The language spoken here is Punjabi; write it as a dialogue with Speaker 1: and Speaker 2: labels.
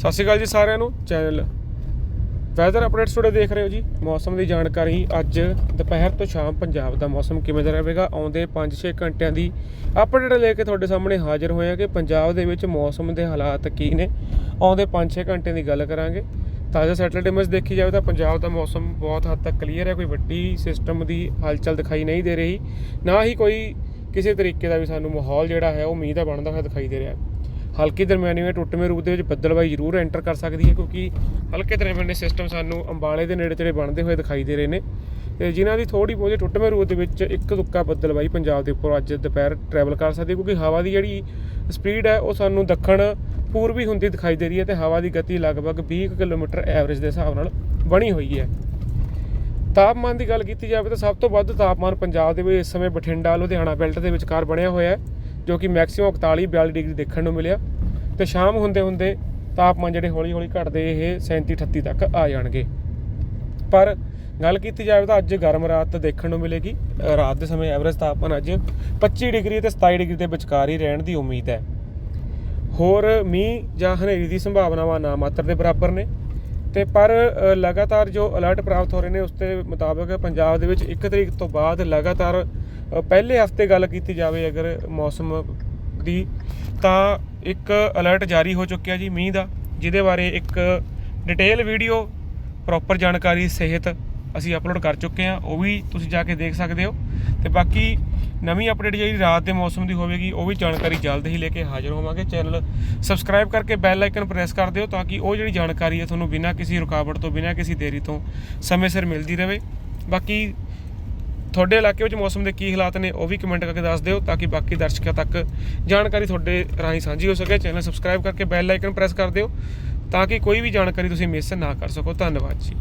Speaker 1: ਸਤਿ ਸ਼੍ਰੀ ਅਕਾਲ ਜੀ ਸਾਰਿਆਂ ਨੂੰ, ਚੈਨਲ ਵੈਦਰ ਅਪਡੇਟਸ ਤੁਹਾਡੇ ਦੇਖ ਰਹੇ ਹੋ ਜੀ। ਮੌਸਮ ਦੀ ਜਾਣਕਾਰੀ, ਅੱਜ ਦੁਪਹਿਰ ਤੋਂ ਸ਼ਾਮ ਪੰਜਾਬ ਦਾ ਮੌਸਮ ਕਿਵੇਂ ਦਾ ਰਹੇਗਾ? ਆਉਂਦੇ 5-6 ਘੰਟਿਆਂ ਦੀ ਅਪਡੇਟ ਲੈ ਕੇ ਤੁਹਾਡੇ ਸਾਹਮਣੇ ਹਾਜ਼ਰ ਹੋਏ ਹਾਂ ਕਿ ਪੰਜਾਬ ਦੇ ਵਿੱਚ ਮੌਸਮ ਦੇ ਹਾਲਾਤ ਕੀ ਨੇ। ਆਉਂਦੇ 5-6 ਘੰਟਿਆਂ ਦੀ ਗੱਲ ਕਰਾਂਗੇ। ਤਾਜ਼ਾ ਸੈਟਲਾਈਟ ਇਮੇਜ ਦੇਖੀ ਜਾਵੇ ਤਾਂ ਪੰਜਾਬ ਦਾ ਮੌਸਮ ਬਹੁਤ ਹੱਦ ਤੱਕ ਕਲੀਅਰ ਹੈ, ਕੋਈ ਵੱਡੀ ਸਿਸਟਮ ਦੀ ਹਲਚਲ ਦਿਖਾਈ ਨਹੀਂ ਦੇ ਰਹੀ। ਨਾ ਹੀ ਕੋਈ ਕਿਸੇ ਤਰੀਕੇ ਦਾ ਵੀ ਸਾਨੂੰ ਮਾਹੌਲ ਜਿਹੜਾ ਹੈ, ਉਹ ਉਮੀਦ ਦਾ ਬਣਦਾ ਹੋਇਆ ਦਿਖਾਈ ਦੇ ਰਿਹਾ। ਹਲਕੀ ਦਰਮਿਆਨੀ ਵਿੱਚ ਟੁੱਟਵੇਂ ਰੂਪ ਦੇ ਵਿੱਚ ਬੱਦਲਬਾਈ ਜ਼ਰੂਰ ਐਂਟਰ ਕਰ ਸਕਦੀ ਹੈ ਕਿਉਂਕਿ ਹਲਕੇ ਦਰਮਿਆਨੇ ਸਿਸਟਮ ਸਾਨੂੰ ਅੰਬਾਲੇ ਦੇ ਨੇੜੇ ਤੇੜੇ ਬਣਦੇ ਹੋਏ ਦਿਖਾਈ ਦੇ ਰਹੇ ਨੇ। ਤੇ ਜਿਨ੍ਹਾਂ ਦੀ ਥੋੜੀ ਬਹੁਤੀ ਟੁੱਟਵੇਂ ਰੂਪ ਦੇ ਵਿੱਚ ਇੱਕ ਦੁੱਕਾ ਬੱਦਲਬਾਈ ਪੰਜਾਬ ਦੇ ਉੱਪਰ ਅੱਜ ਦੁਪਹਿਰ ਟਰੈਵਲ ਕਰ ਸਕਦੀ ਕਿਉਂਕਿ ਹਵਾ ਦੀ ਜਿਹੜੀ ਸਪੀਡ ਹੈ ਉਹ ਸਾਨੂੰ ਦੱਖਣ ਪੂਰਬੀ ਹੁੰਦੀ ਦਿਖਾਈ ਦੇ ਰਹੀ ਹੈ ਤੇ ਹਵਾ ਦੀ ਗਤੀ ਲਗਭਗ 20 ਕੁ ਕਿਲੋਮੀਟਰ ਐਵਰੇਜ ਦੇ ਹਿਸਾਬ ਨਾਲ ਬਣੀ ਹੋਈ ਹੈ। ਤਾਪਮਾਨ ਦੀ ਗੱਲ ਕੀਤੀ ਜਾਵੇ ਤਾਂ ਸਭ ਤੋਂ ਵੱਧ ਤਾਪਮਾਨ ਪੰਜਾਬ ਦੇ ਵਿੱਚ ਇਸ ਸਮੇਂ ਬਠਿੰਡਾ, ਲੁਧਿਆਣਾ ਬੈਲਟ ਦੇ ਵਿਚਕਾਰ ਬਣਿਆ ਹੋਇਆ ਹੈ। ਜੋ ਕਿ ਮੈਕਸਿਮਮ 41 42 ਡਿਗਰੀ ਦੇਖਣ ਨੂੰ ਮਿਲਿਆ ਤੇ ਸ਼ਾਮ ਹੁੰਦੇ ਹੁੰਦੇ ਤਾਪਮਾਨ ਜਿਹੜੇ ਹੌਲੀ ਹੌਲੀ ਘਟਦੇ ਇਹ 37 38 ਤੱਕ ਆ ਜਾਣਗੇ। ਪਰ ਗੱਲ ਕੀਤੀ ਜਾਵੇ ਤਾਂ ਅੱਜ ਗਰਮ ਰਾਤ ਦੇਖਣ ਨੂੰ ਮਿਲੇਗੀ। ਰਾਤ ਦੇ ਸਮੇਂ ਐਵਰੇਜ ਤਾਪਮਾਨ ਅੱਜ 25 ਡਿਗਰੀ ਤੇ 27 ਡਿਗਰੀ ਦੇ ਵਿਚਕਾਰ ਹੀ ਰਹਿਣ ਦੀ ਉਮੀਦ ਹੈ। ਹੋਰ ਮੀਂਹ ਜਾਂ ਹਨੇਰੀ ਦੀ ਸੰਭਾਵਨਾਵਾਂ ਨਾ ਮਾਤਰ ਦੇ ਬਰਾਬਰ ਨੇ ਤੇ ਪਰ ਲਗਾਤਾਰ ਜੋ ਅਲਰਟ ਪ੍ਰਾਪਤ ਹੋ ਰਹੇ ਨੇ ਉਸ ਦੇ ਮੁਤਾਬਕ ਪੰਜਾਬ ਦੇ ਵਿੱਚ 1 ਤਰੀਕ ਤੋਂ ਬਾਅਦ ਲਗਾਤਾਰ ਪਹਿਲੇ ਹਫ਼ਤੇ ਗੱਲ ਕੀਤੀ ਜਾਵੇ ਅਗਰ ਮੌਸਮ ਦੀ, ਤਾਂ ਇੱਕ ਅਲਰਟ ਜਾਰੀ ਹੋ ਚੁੱਕਿਆ ਜੀ ਮੀਂਹ ਦਾ, ਜਿਹਦੇ ਬਾਰੇ ਇੱਕ ਡਿਟੇਲ ਵੀਡੀਓ ਪ੍ਰੋਪਰ ਜਾਣਕਾਰੀ, ਸਿਹਤ ਅਸੀਂ ਅਪਲੋਡ ਕਰ ਚੁੱਕੇ ਹਾਂ, ਉਹ ਵੀ ਤੁਸੀਂ ਜਾ ਕੇ ਦੇਖ ਸਕਦੇ ਹੋ। ਤੇ ਬਾਕੀ ਨਵੀਂ ਅਪਡੇਟ ਜਿਹੜੀ ਰਾਤ ਦੇ ਮੌਸਮ ਦੀ ਹੋਵੇਗੀ, ਉਹ ਵੀ ਜਾਣਕਾਰੀ ਜਲਦ ਹੀ ਲੈ ਕੇ ਹਾਜ਼ਰ ਹੋਵਾਂਗੇ। ਚੈਨਲ ਸਬਸਕ੍ਰਾਈਬ ਕਰਕੇ ਬੈਲ ਆਈਕਨ ਪ੍ਰੈਸ ਕਰ ਦਿਓ ਤਾਂ ਕਿ ਉਹ ਜਿਹੜੀ ਜਾਣਕਾਰੀ ਹੈ ਤੁਹਾਨੂੰ ਬਿਨਾਂ ਕਿਸੇ ਰੁਕਾਵਟ ਤੋਂ, ਬਿਨਾਂ ਕਿਸੇ ਦੇਰੀ ਤੋਂ ਸਮੇਂ ਸਿਰ ਮਿਲਦੀ ਰਹੇ। ਬਾਕੀ ਤੁਹਾਡੇ ਇਲਾਕੇ ਵਿੱਚ ਮੌਸਮ ਦੇ ਕੀ ਹਾਲਾਤ ਨੇ ਉਹ ਵੀ ਕਮੈਂਟ ਕਰਕੇ ਦੱਸ ਦਿਓ ਤਾਂ ਕਿ ਬਾਕੀ ਦਰਸ਼ਕਾਂ ਤੱਕ ਜਾਣਕਾਰੀ ਤੁਹਾਡੇ ਰਾਹੀਂ ਸਾਂਝੀ ਹੋ ਸਕੇ। ਚੈਨਲ ਸਬਸਕ੍ਰਾਈਬ ਕਰਕੇ ਬੈਲ ਆਈਕਨ ਪ੍ਰੈਸ ਕਰ ਦਿਓ ਤਾਂ ਕਿ ਕੋਈ ਵੀ ਜਾਣਕਾਰੀ ਤੁਸੀਂ ਮਿਸ ਨਾ ਕਰ ਸਕੋ। ਧੰਨਵਾਦ ਜੀ।